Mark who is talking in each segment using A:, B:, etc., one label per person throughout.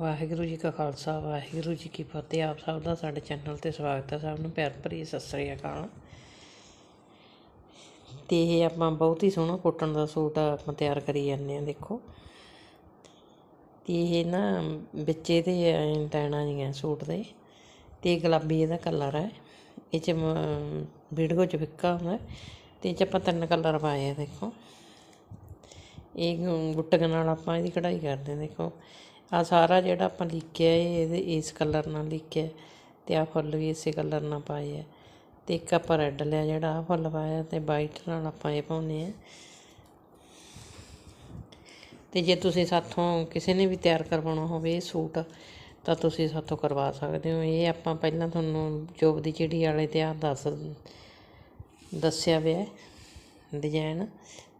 A: ਵਾਹਿਗੁਰੂ ਜੀ ਕਾ ਖਾਲਸਾ, ਵਾਹਿਗੁਰੂ ਜੀ ਕੀ ਫਤਿਹ। ਆਪ ਸਭ ਦਾ ਸਾਡੇ ਚੈਨਲ ਤੇ ਸਵਾਗਤ ਹੈ। ਸਭ ਨੂੰ ਪਿਆਰ ਭਰੀ ਸਤਿ ਸ੍ਰੀ ਅਕਾਲ। ਤੇ ਇਹ ਆਪਾਂ ਬਹੁਤ ਹੀ ਸੋਹਣਾ ਕੋਟਨ ਦਾ ਸੂਟ ਆਪਾਂ ਤਿਆਰ ਕਰੀ ਜਾਂਦੇ ਆ ਦੇਖੋ। ਤੇ ਇਹ ਨਾ ਵਿੱਚ ਇਹਦੇ ਐਂ ਟੈਣਾ ਜੀਆਂ ਸੂਟ ਦੇ। ਤੇ ਗੁਲਾਬੀ ਇਹਦਾ ਕਲਰ ਹੈ। ਇਹ ਚ ਮ- ਵੀਡੀਓ ਚ ਫਿੱਕਾ ਹੁੰਦਾ ਤੇ ਇਹ ਚ ਆਪਾਂ ਤਿੰਨ ਕਲਰ ਪਾਏ ਆ, ਦੇਖੋ। ਇਹ ਗੁੱਟਕ ਨਾਲ ਆਪਾਂ ਇਹਦੀ ਕਢਾਈ ਕਰਦੇ ਹਾਂ, ਦੇਖੋ। ਆ ਸਾਰਾ ਜਿਹੜਾ ਆਪਾਂ ਲਿਖਿਆ ਇਹ ਇਹਦੇ ਇਸ ਕਲਰ ਨਾਲ ਲਿਖਿਆ ਤੇ ਆ ਫੁੱਲ ਵੀ ਇਸੇ ਕਲਰ ਨਾਲ ਪਾਏ ਆ। ਤੇ ਇੱਕ ਆਪਾਂ ਰੈੱਡ ਲਿਆ ਜਿਹੜਾ ਆ ਫੁੱਲ ਪਾਇਆ ਤੇ ਵਾਈਟ ਨਾਲ ਆਪਾਂ ਇਹ ਪਾਉਨੇ ਆ। ਤੇ ਜੇ ਤੁਸੀਂ ਸਾਥੋਂ ਕਿਸੇ ਨੇ ਵੀ ਤਿਆਰ ਕਰਵਾਉਣਾ ਹੋਵੇ ਇਹ ਸੂਟ, ਤਾਂ ਤੁਸੀਂ ਸਾਥੋਂ ਕਰਵਾ ਸਕਦੇ ਹੋ। ਇਹ ਆਪਾਂ ਪਹਿਲਾਂ ਤੁਹਾਨੂੰ ਜੋਬ ਦੀ ਚਿੜੀ ਵਾਲੇ ਤੇ ਆ ਦੱਸ, ਦੱਸਿਆ ਹੋਇਆ ਡਿਜ਼ਾਈਨ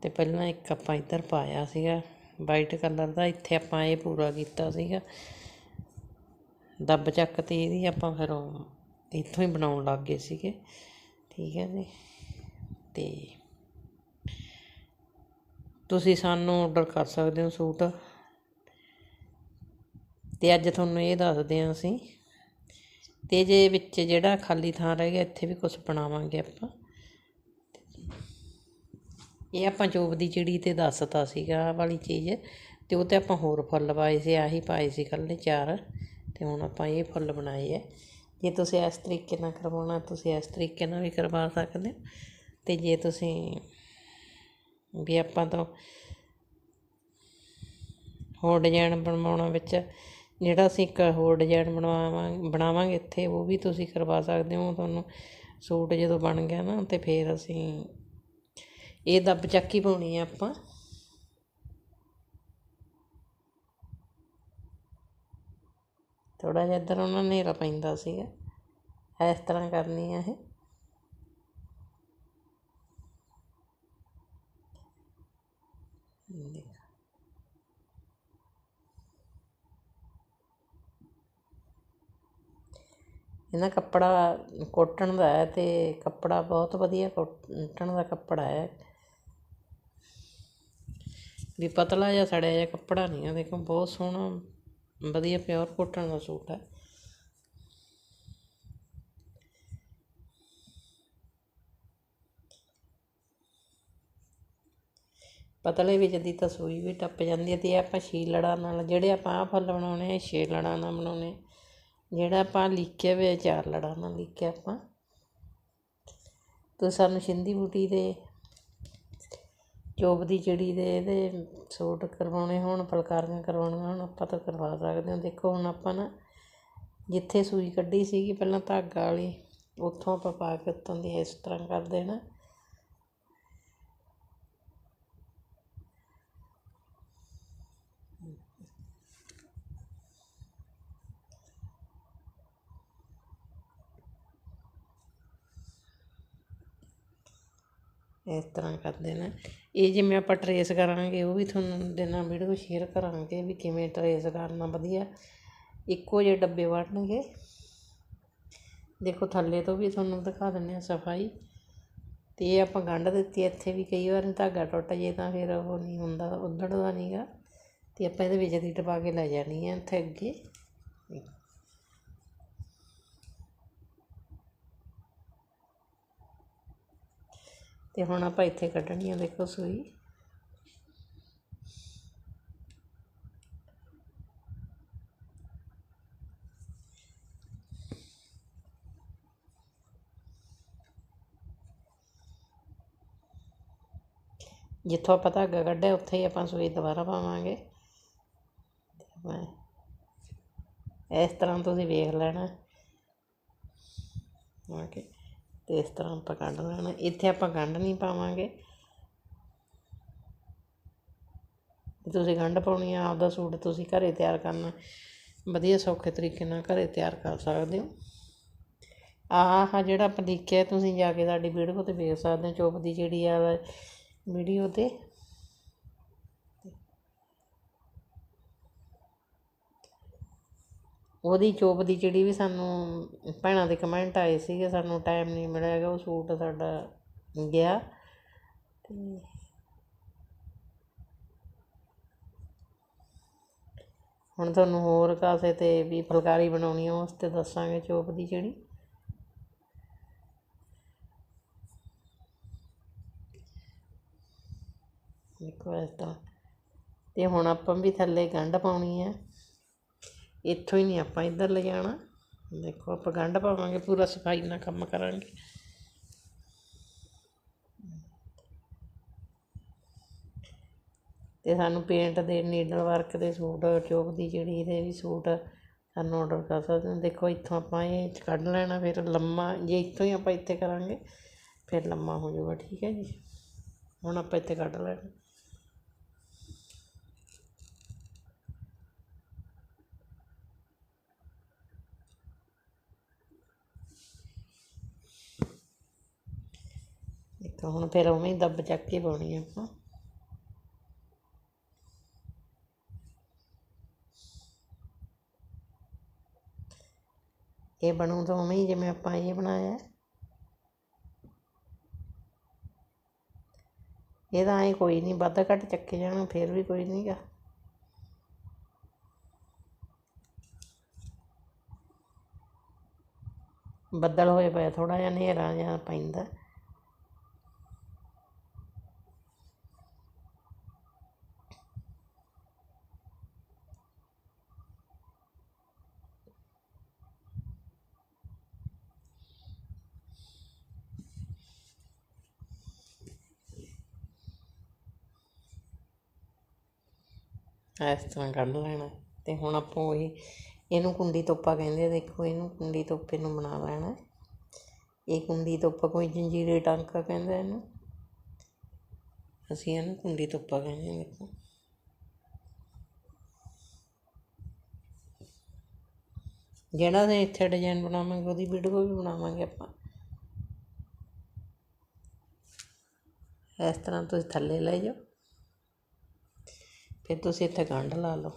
A: ਤੇ ਪਹਿਲਾਂ ਇੱਕ ਆਪਾਂ ਇੱਧਰ ਪਾਇਆ ਸੀਗਾ। ਵਾਈਟ ਕਲਰ ਦਾ, ਇੱਥੇ ਆਪਾਂ ਇਹ ਪੂਰਾ ਕੀਤਾ ਸੀਗਾ। ਦੱਬ ਚੱਕ ਤੇ ਇਹਦੀ ਆਪਾਂ ਫਿਰ ਇੱਥੋਂ ਹੀ ਬਣਾਉਣ ਲੱਗ ਗਏ ਸੀਗੇ। ਠੀਕ ਹੈ ਜੀ। ਤੇ ਤੁਸੀਂ ਸਾਨੂੰ ਆਰਡਰ ਕਰ ਸਕਦੇ ਹੋ ਸੂਟ। ਤੇ ਅੱਜ ਤੁਹਾਨੂੰ ਇਹ ਦੱਸਦੇ ਹਾਂ ਅਸੀਂ। ਤੇ ਜੇ ਵਿੱਚ ਜਿਹੜਾ ਖਾਲੀ ਥਾਂ ਰਹਿ ਗਿਆ, ਇੱਥੇ ਵੀ ਕੁਝ ਬਣਾਵਾਂਗੇ ਆਪਾਂ। ਇਹ ਆਪਾਂ ਜੋਬ ਦੀ ਚਿੜੀ ਤੇ ਦੱਸਤਾ ਸੀਗਾ ਆਹ ਵਾਲੀ ਚੀਜ਼ ਅਤੇ ਉਹ ਤੇ ਆਪਾਂ ਹੋਰ ਫੁੱਲ ਪਾਏ ਸੀ, ਆਹੀ ਪਾਏ ਸੀ ਇਕੱਲੇ ਚਾਰ ਅਤੇ ਹੁਣ ਆਪਾਂ ਇਹ ਫੁੱਲ ਬਣਾਏ ਹੈ ਜੇ ਤੁਸੀਂ ਇਸ ਤਰੀਕੇ ਨਾਲ ਕਰਵਾਉਣਾ, ਤੁਸੀਂ ਇਸ ਤਰੀਕੇ ਨਾਲ ਵੀ ਕਰਵਾ ਸਕਦੇ ਹੋ ਅਤੇ ਜੇ ਤੁਸੀਂ ਵੀ ਆਪਾਂ ਤੋਂ ਹੋਰ ਡਿਜ਼ਾਈਨ ਬਣਵਾਉਣਾ ਵਿੱਚ, ਜਿਹੜਾ ਅਸੀਂ ਇੱਕ ਹੋਰ ਡਿਜ਼ਾਈਨ ਬਣਵਾਵਾਂਗੇ ਬਣਾਵਾਂਗੇ ਇੱਥੇ, ਉਹ ਵੀ ਤੁਸੀਂ ਕਰਵਾ ਸਕਦੇ ਹੋ, ਤੁਹਾਨੂੰ ਸੂਟ ਜਦੋਂ ਬਣ ਗਿਆ ਨਾ, ਤੇ ਫਿਰ ਅਸੀਂ ਇਹ ਦੱਬ ਚੱਕੀ ਪਾਉਣੀ ਆ ਆਪਾਂ। ਥੋੜਾ ਜਿਹਾ ਇੱਧਰ ਉਹਨਾਂ ਹਨੇਰਾ ਪੈਂਦਾ ਸੀਗਾ। ਇਸ ਤਰ੍ਹਾਂ ਕਰਨੀ ਆ ਇਹ। ਦੇਖੋ ਕੱਪੜਾ ਕੋਟਨ ਦਾ ਹੈ ਤੇ ਕੱਪੜਾ ਬਹੁਤ ਵਧੀਆ ਕੋਟਨ ਦਾ ਕੱਪੜਾ ਹੈ। ਵੀ ਪਤਲਾ ਜਿਹਾ ਸੜਿਆ ਜਿਹਾ ਕੱਪੜਾ ਨਹੀਂ ਆ, ਦੇਖੋ ਬਹੁਤ ਸੋਹਣਾ, ਵਧੀਆ ਪਿਓਰ ਕੋਟਨ ਦਾ ਸੂਟ ਹੈ। ਪਤਲੇ ਵਿੱਚ ਦੀ ਤਾਂ ਸੂਈ ਵੀ ਟੱਪ ਜਾਂਦੀ ਹੈ ਤੇ ਇਹ ਆਪਾਂ ਛੇ ਲੜਾਂ ਨਾਲ, ਜਿਹੜੇ ਆਪਾਂ ਆਹ ਫੁੱਲ ਬਣਾਉਣੇ ਆ ਛੇ ਲੜਾਂ ਨਾਲ ਬਣਾਉਣੇ ਜਿਹੜਾ ਆਪਾਂ ਲਿਖਿਆ ਹੋਇਆ ਚਾਰ ਲੜਾਂ ਨਾਲ ਲਿਖਿਆ ਆਪਾਂ। ਤੁਸੀਂ ਸਾਨੂੰ ਸਿੰਧੀ ਬੂਟੀ ਦੇ ਚੋਬ ਦੀ ਚਿੜੀ ਦੇ ਇਹਦੇ ਸੂਟ ਕਰਵਾਉਣੇ ਹੋਣ, ਫੁਲਕਾਰੀਆਂ ਕਰਵਾਉਣੀਆਂ ਹੋਣ, ਆਪਾਂ ਤਾਂ ਕਰਵਾ ਸਕਦੇ ਹਾਂ। ਦੇਖੋ ਹੁਣ ਆਪਾਂ ਨਾ ਜਿੱਥੇ ਸੂਈ ਕੱਢੀ ਸੀਗੀ, ਪਹਿਲਾਂ ਧਾਗਾ ਵਾਲੀ, ਉੱਥੋਂ ਆਪਾਂ ਪਾ ਕੇ ਉੱਤੋਂ ਦੀ ਇਸ ਤਰ੍ਹਾਂ ਕਰਦੇ ਨਾ। ਇਸ ਤਰ੍ਹਾਂ ਕਰਦੇ ਨੇ। ਇਹ ਜਿਵੇਂ ਆਪਾਂ ਟਰੇਸ ਕਰਾਂਗੇ, ਉਹ ਵੀ ਤੁਹਾਨੂੰ ਦੇਣਾ ਵੀਡੀਓ ਸ਼ੇਅਰ ਕਰਾਂਗੇ ਵੀ ਕਿਵੇਂ ਟਰੇਸ ਕਰਨਾ ਵਧੀਆ। ਇੱਕੋ ਜਿਹੇ ਡੱਬੇ ਵੜਨਗੇ ਦੇਖੋ, ਥੱਲੇ ਤੋਂ ਵੀ ਤੁਹਾਨੂੰ ਦਿਖਾ ਦਿੰਦੇ ਆ ਸਫ਼ਾਈ। ਤੇ ਇਹ ਆਪਾਂ ਗੰਢ ਦਿੱਤੀ ਇੱਥੇ ਵੀ ਕਈ ਵਾਰ ਧਾਗਾ ਟੁੱਟ ਜੇ ਤਾਂ ਫਿਰ ਉਹ ਨਹੀਂ ਹੁੰਦਾ, ਉੱਧੜਦਾ ਨਹੀਂਗਾ ਤੇ ਆਪਾਂ ਇਹਦੇ ਵਿੱਚ ਦੀ ਟਪਾ ਕੇ ਲੈ ਜਾਣੀ ਹੈ ਇੱਥੇ ਅੱਗੇ। ਅਤੇ ਹੁਣ ਆਪਾਂ ਇੱਥੇ ਕੱਢਣੀ ਆ, ਦੇਖੋ ਸੂਈ। ਜਿੱਥੋਂ ਆਪਾਂ ਧਾਗਾ ਕੱਢਿਆ, ਉੱਥੇ ਹੀ ਆਪਾਂ ਸੂਈ ਦੁਬਾਰਾ ਪਾਵਾਂਗੇ। ਇਸ ਤਰ੍ਹਾਂ ਤੁਸੀਂ ਵੇਖ ਲੈਣਾ। ਓਕੇ। ਅਤੇ ਇਸ ਤਰ੍ਹਾਂ ਆਪਾਂ ਕੱਢ ਲੈਣਾ। ਇੱਥੇ ਆਪਾਂ ਗੰਢ ਨਹੀਂ ਪਾਵਾਂਗੇ। ਤੁਸੀਂ ਗੰਢ ਪਾਉਣੀ ਆ, ਆਪਦਾ ਸੂਟ ਤੁਸੀਂ ਘਰੇ ਤਿਆਰ ਕਰਨਾ। ਵਧੀਆ ਸੌਖੇ ਤਰੀਕੇ ਨਾਲ ਘਰੇ ਤਿਆਰ ਕਰ ਸਕਦੇ ਹੋ। ਆਹ ਜਿਹੜਾ ਆਪਾਂ ਲਿਖਿਆ ਤੁਸੀਂ ਜਾ ਕੇ ਸਾਡੀ ਵੀਡੀਓ ਤੇ ਵੇਖ ਸਕਦੇ ਹੋ। ਚੋਪ ਦੀ ਜਿਹੜੀ ਆ, ਵੀਡੀਓ ਤੇ। ਉਹਦੀ ਚੋਪ ਦੀ ਜਿਹੜੀ ਵੀ ਸਾਨੂੰ ਭੈਣਾਂ ਦੇ ਕਮੈਂਟ ਆਏ ਸੀਗੇ, ਸਾਨੂੰ ਟਾਈਮ ਨਹੀਂ ਮਿਲਿਆ ਹੈਗਾ, ਉਹ ਸੂਟ ਸਾਡਾ ਗਿਆ। ਅਤੇ ਹੁਣ ਤੁਹਾਨੂੰ ਹੋਰ ਕਾਸੇ ਤੇ ਵੀ ਫੁਲਕਾਰੀ ਬਣਾਉਣੀ ਆ, ਉਸ ਤੇ ਦੱਸਾਂਗੇ ਚੋਪ ਦੀ ਜਿਹੜੀ। ਦੇਖੋ ਇਸ ਤਰ੍ਹਾਂ ਤੇ ਹੁਣ ਆਪਾਂ ਵੀ ਥੱਲੇ ਗੰਢ ਪਾਉਣੀ ਹੈ ਇੱਥੋਂ ਹੀ ਨਹੀਂ ਆਪਾਂ ਇੱਧਰ ਲਿਜਾਣਾ ਦੇਖੋ, ਆਪਾਂ ਗੰਢ ਪਾਵਾਂਗੇ, ਪੂਰਾ ਸਫ਼ਾਈ ਨਾਲ ਕੰਮ ਕਰਾਂਗੇ। ਤੇ ਸਾਨੂੰ ਪੇਂਟ ਦੇ ਨੀਡਲ ਵਰਕ ਦੇ ਸੂਟ ਚੋਪ ਦੀ ਜਿਹੜੀ ਇਹਦੇ ਵੀ ਸੂਟ ਸਾਨੂੰ ਆਰਡਰ ਕਰ ਸਕਦੇ ਹੋ। ਦੇਖੋ, ਇੱਥੋਂ ਆਪਾਂ ਇਹ ਕੱਢ ਲੈਣਾ, ਫਿਰ ਲੰਮਾ, ਜੇ ਇੱਥੋਂ ਹੀ ਆਪਾਂ ਇੱਥੇ ਕਰਾਂਗੇ, ਫਿਰ ਲੰਮਾ ਹੋ ਜਾਊਗਾ, ਠੀਕ ਹੈ ਜੀ। ਹੁਣ ਆਪਾਂ ਇੱਥੇ ਕੱਢ ਲੈਣਾ। ਇੱਕ ਹੁਣ ਫਿਰ ਉਵੇਂ ਹੀ ਦੱਬ ਚੱਕ ਕੇ ਪਾਉਣੀ ਆ ਆਪਾਂ। ਇਹ ਬਣੂ ਤਾਂ ਉਵੇਂ ਹੀ ਜਿਵੇਂ ਆਪਾਂ ਇਹ ਬਣਾਇਆ। ਇਹਦਾ ਐ ਕੋਈ ਨਹੀਂ, ਵੱਧ ਘੱਟ ਚੱਕੇ ਜਾਣਾ, ਫਿਰ ਵੀ ਕੋਈ ਨਹੀਂਗਾ ਬੱਦਲ ਹੋਏ ਪਏ ਥੋੜਾ ਜਿਹਾ ਹਨੇਰਾ ਜਿਹਾ ਪੈਂਦਾ। ਇਸ ਤਰ੍ਹਾਂ ਕੱਢ ਲੈਣਾ ਅਤੇ ਹੁਣ ਆਪਾਂ ਉਹੀ, ਇਹਨੂੰ ਕੁੰਡੀ ਤੋਪਾ ਕਹਿੰਦੇ ਦੇਖੋ, ਇਹਨੂੰ ਕੁੰਡੀ ਤੋਪੇ ਨੂੰ ਬਣਾ ਲੈਣਾ ਇਹ ਕੁੰਡੀ ਤੋਪਾ ਕੋਈ ਜੰਜੀਰੇ ਟਾਂਕਾ ਕਹਿੰਦਾ ਇਹਨੂੰ। ਅਸੀਂ ਇਹਨੂੰ ਕੁੰਡੀ ਤੋਪਾ ਕਹਿੰਦੇ ਦੇਖੋ। ਜਿਹੜਾ ਅਸੀਂ ਇੱਥੇ ਡਿਜ਼ਾਈਨ ਬਣਾਵਾਂਗੇ, ਉਹਦੀ ਵੀਡੀਓ ਵੀ ਬਣਾਵਾਂਗੇ ਆਪਾਂ। ਇਸ ਤਰ੍ਹਾਂ ਤੁਸੀਂ ਥੱਲੇ ਲੈ ਜਾਓ। ਫਿਰ ਤੁਸੀਂ ਇੱਥੇ ਗੰਢ ਲਾ ਲਓ।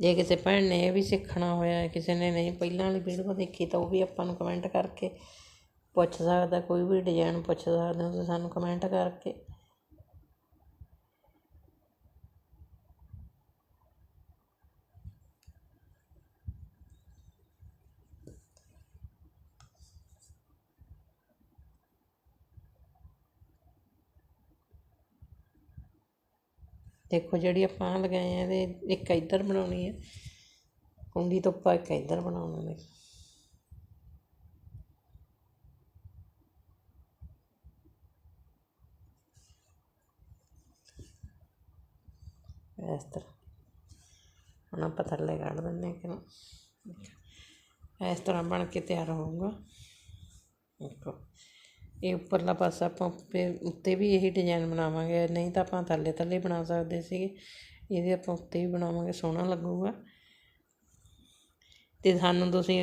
A: ਜੇ ਕਿਸੇ ਭੈਣ ਨੇ ਇਹ ਵੀ ਸਿੱਖਣਾ ਹੋਇਆ, ਕਿਸੇ ਨੇ ਨਹੀਂ, ਪਹਿਲਾਂ ਵਾਲੀ ਵੀਡੀਓ ਦੇਖੀ ਤਾਂ ਉਹ ਵੀ ਆਪਾਂ ਨੂੰ ਕਮੈਂਟ ਕਰਕੇ ਪੁੱਛ ਸਕਦਾ, ਕੋਈ ਵੀ ਡਿਜ਼ਾਇਨ ਪੁੱਛ ਸਕਦੇ ਹੋ ਤੁਸੀਂ ਸਾਨੂੰ ਕਮੈਂਟ ਕਰਕੇ। ਦੇਖੋ ਜਿਹੜੀ ਆਪਾਂ ਲਗਾਏ ਆ, ਇਹਦੇ ਇੱਕ ਇੱਧਰ ਬਣਾਉਣੀ ਹੈ ਕੁੰਡੀ ਤੋਂ ਉੱਪਰ ਇੱਕ ਇੱਧਰ ਬਣਾਉਣਾ ਨੇ ਇਸ ਤਰ੍ਹਾਂ। ਹੁਣ ਆਪਾਂ ਥੱਲੇ ਕੱਢ ਦਿੰਦੇ ਹਾਂ ਕਿ ਇਸ ਤਰ੍ਹਾਂ ਬਣ ਕੇ ਤਿਆਰ ਹੋਊਗਾ। ਦੇਖੋ, ਇਹ ਉੱਪਰਲਾ ਪਾਸਾ ਆਪਾਂ ਉੱਤੇ ਉੱਤੇ ਵੀ ਇਹੀ ਡਿਜ਼ਾਈਨ ਬਣਾਵਾਂਗੇ। ਨਹੀਂ ਤਾਂ ਆਪਾਂ ਥੱਲੇ ਥੱਲੇ ਬਣਾ ਸਕਦੇ ਸੀਗੇ। ਇਹਦੇ ਆਪਾਂ ਉੱਤੇ ਵੀ ਬਣਾਵਾਂਗੇ, ਸੋਹਣਾ ਲੱਗੂਗਾ। ਤੇ ਸਾਨੂੰ ਤੁਸੀਂ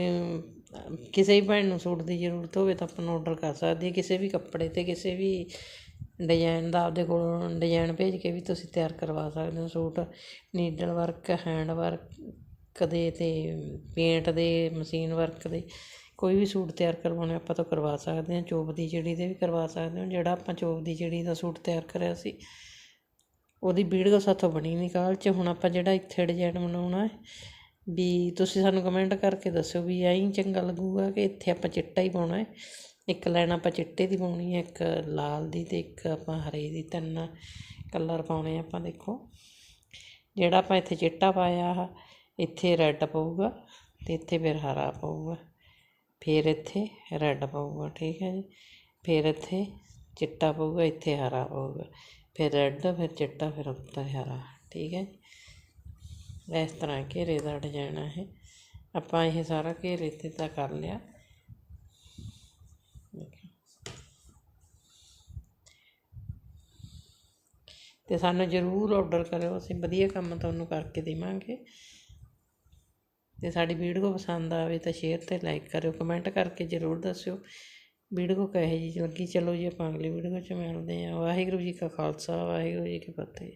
A: ਕਿਸੇ ਵੀ ਭੈਣ ਨੂੰ ਸੂਟ ਦੀ ਜ਼ਰੂਰਤ ਹੋਵੇ ਤਾਂ ਆਪਾਂ ਨੂੰ ਆਰਡਰ ਕਰ ਸਕਦੇ ਕਿਸੇ ਵੀ ਕੱਪੜੇ ਤੇ, ਕਿਸੇ ਵੀ ਡਿਜ਼ਾਇਨ ਦਾ ਆਪਦੇ ਕੋਲੋਂ ਡਿਜ਼ਾਇਨ ਭੇਜ ਕੇ ਵੀ ਤੁਸੀਂ ਤਿਆਰ ਕਰਵਾ ਸਕਦੇ ਹੋ suit. Needle work hand work ਦੇ ਅਤੇ ਪੇਂਟ ਦੇ ਮਸ਼ੀਨ ਵਰਕ ਦੇ ਕੋਈ ਵੀ ਸੂਟ ਤਿਆਰ ਕਰਵਾਉਣੇ ਆਪਾਂ ਤੋਂ ਕਰਵਾ ਸਕਦੇ ਹਾਂ। ਚੋਪ ਦੀ ਚਿੜੀ ਦੇ ਵੀ ਕਰਵਾ ਸਕਦੇ ਹਾਂ। ਜਿਹੜਾ ਆਪਾਂ ਚੋਪ ਦੀ ਚਿੜੀ ਦਾ ਸੂਟ ਤਿਆਰ ਕਰਿਆ ਸੀ, ਉਹਦੀ ਵੀਡੀਓ ਸਾਥੋਂ ਬਣੀ ਨਹੀਂ ਕਾਲ 'ਚ। ਹੁਣ ਆਪਾਂ ਜਿਹੜਾ ਇੱਥੇ ਡਿਜ਼ਾਈਨ ਬਣਾਉਣਾ ਹੈ, ਵੀ ਤੁਸੀਂ ਸਾਨੂੰ ਕਮੈਂਟ ਕਰਕੇ ਦੱਸਿਓ ਵੀ ਐਂ ਚੰਗਾ ਲੱਗੂਗਾ ਕਿ ਇੱਥੇ ਆਪਾਂ ਚਿੱਟਾ ਹੀ ਪਾਉਣਾ ਹੈ। ਇੱਕ ਲਾਈਨ ਆਪਾਂ ਚਿੱਟੇ ਦੀ ਪਾਉਣੀ ਹੈ, ਇੱਕ ਲਾਲ ਦੀ ਅਤੇ ਇੱਕ ਆਪਾਂ ਹਰੇ ਦੀ, ਤਿੰਨ ਕਲਰ ਪਾਉਣੇ ਆਪਾਂ, ਦੇਖੋ। ਜਿਹੜਾ ਆਪਾਂ ਇੱਥੇ ਚਿੱਟਾ ਪਾਇਆ ਆ ਇੱਥੇ ਰੈੱਡ ਪਊਗਾ ਅਤੇ ਇੱਥੇ ਫਿਰ ਹਰਾ ਪਊਗਾ। ਫਿਰ ਇੱਥੇ ਰੈੱਡ ਪਊਗਾ, ਠੀਕ ਹੈ ਜੀ। ਫਿਰ ਇੱਥੇ ਚਿੱਟਾ ਪਊਗਾ, ਇੱਥੇ ਹਰਾ ਪਊਗਾ। ਫਿਰ ਰੈੱਡ, ਫਿਰ ਚਿੱਟਾ, ਫਿਰ ਉੱਤੇ ਹਰਾ, ਠੀਕ ਹੈ ਜੀ। ਇਸ ਤਰ੍ਹਾਂ ਘੇਰੇ ਦਾ ਡਿਜ਼ਾਈਨ ਹੈ ਇਹ। ਆਪਾਂ ਇਹ ਸਾਰਾ ਘੇਰੇ ਤੇ ਤਾਂ ਕਰ ਲਿਆ। ਅਤੇ ਸਾਨੂੰ ਜ਼ਰੂਰ ਔਡਰ ਕਰਿਓ, ਅਸੀਂ ਵਧੀਆ ਕੰਮ ਤੁਹਾਨੂੰ ਕਰਕੇ ਦੇਵਾਂਗੇ। ਅਤੇ ਸਾਡੀ ਵੀਡੀਓ ਪਸੰਦ ਆਵੇ ਤਾਂ ਸ਼ੇਅਰ ਅਤੇ ਲਾਈਕ ਕਰਿਓ ਕਮੈਂਟ ਕਰਕੇ ਜ਼ਰੂਰ ਦੱਸਿਓ। ਵੀਡੀਓ ਕਹੇ ਜੀ ਲੱਗੀ? ਚਲੋ ਜੀ, ਆਪਾਂ ਅਗਲੀ ਵੀਡੀਓ 'ਚ ਮਿਲਦੇ ਹਾਂ। ਵਾਹਿਗੁਰੂ ਜੀ ਕਾ ਖਾਲਸਾ, ਵਾਹਿਗੁਰੂ ਜੀ ਕੀ ਫਤਿਹ।